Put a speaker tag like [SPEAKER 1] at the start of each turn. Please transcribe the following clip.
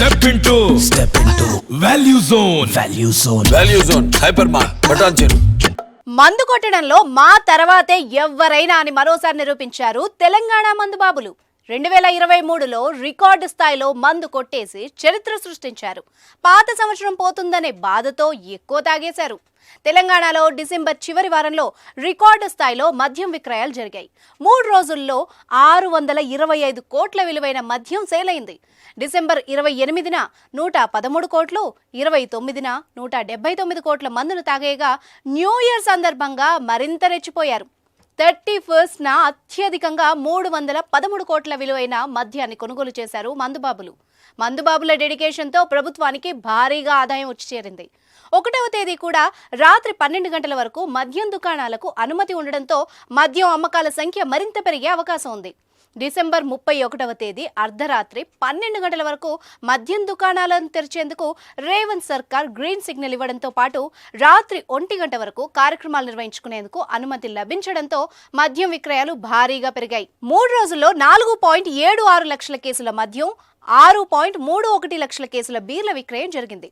[SPEAKER 1] Step into
[SPEAKER 2] step into
[SPEAKER 1] value zone
[SPEAKER 2] value zone
[SPEAKER 3] value zone hyper మా బటాన్ చెరు
[SPEAKER 4] మందు కొట్టడంలో మా తర్వాతే ఎవ్వరైనా అని మరోసారి నిరూపించారు తెలంగాణ మందు బాబులు. రెండు వేల ఇరవై మూడులో రికార్డు స్థాయిలో మందు కొట్టేసి చరిత్ర సృష్టించారు. పాత సంవత్సరం పోతుందనే బాధతో ఎక్కువ తాగేశారు. తెలంగాణలో డిసెంబర్ చివరి వారంలో రికార్డు స్థాయిలో మద్యం విక్రయాలు జరిగాయి. మూడు రోజుల్లో ఆరు వందల ఇరవై ఐదు కోట్ల విలువైన మద్యం సేలైంది. డిసెంబర్ ఇరవై ఎనిమిదిన నూట పదమూడు కోట్లు ఇరవై తొమ్మిదిన నూట డెబ్బై తొమ్మిది కోట్ల మందును తాగేయగా న్యూ ఇయర్ సందర్భంగా మరింత రెచ్చిపోయారు. థర్టీ ఫస్ట్న అత్యధికంగా మూడు వందల పదమూడు కోట్ల విలువైన మద్యాన్ని కొనుగోలు చేశారు మందుబాబులు. మందుబాబుల డెడికేషన్తో ప్రభుత్వానికి భారీగా ఆదాయం వచ్చి చేరింది. ఒకటవ తేదీ కూడా రాత్రి పన్నెండు గంటల వరకు మద్యం దుకాణాలకు అనుమతి ఉండడంతో మద్యం అమ్మకాల సంఖ్య మరింత పెరిగే అవకాశం ఉంది. డిసెంబర్ ముప్పై ఒకటవ తేదీ అర్ధరాత్రి పన్నెండు గంటల వరకు మద్యం దుకాణాలను తెరిచేందుకు రేవంత్ సర్కార్ గ్రీన్ సిగ్నల్ ఇవ్వడంతో పాటు రాత్రి ఒంటి గంట వరకు కార్యక్రమాలు నిర్వహించుకునేందుకు అనుమతి లభించడంతో మద్యం విక్రయాలు భారీగా పెరిగాయి. మూడు రోజుల్లో నాలుగు పాయింట్ ఏడు ఆరు లక్షల కేసుల మద్యం ఆరు పాయింట్ మూడు ఒకటి లక్షల కేసుల బీర్ల విక్రయం జరిగింది.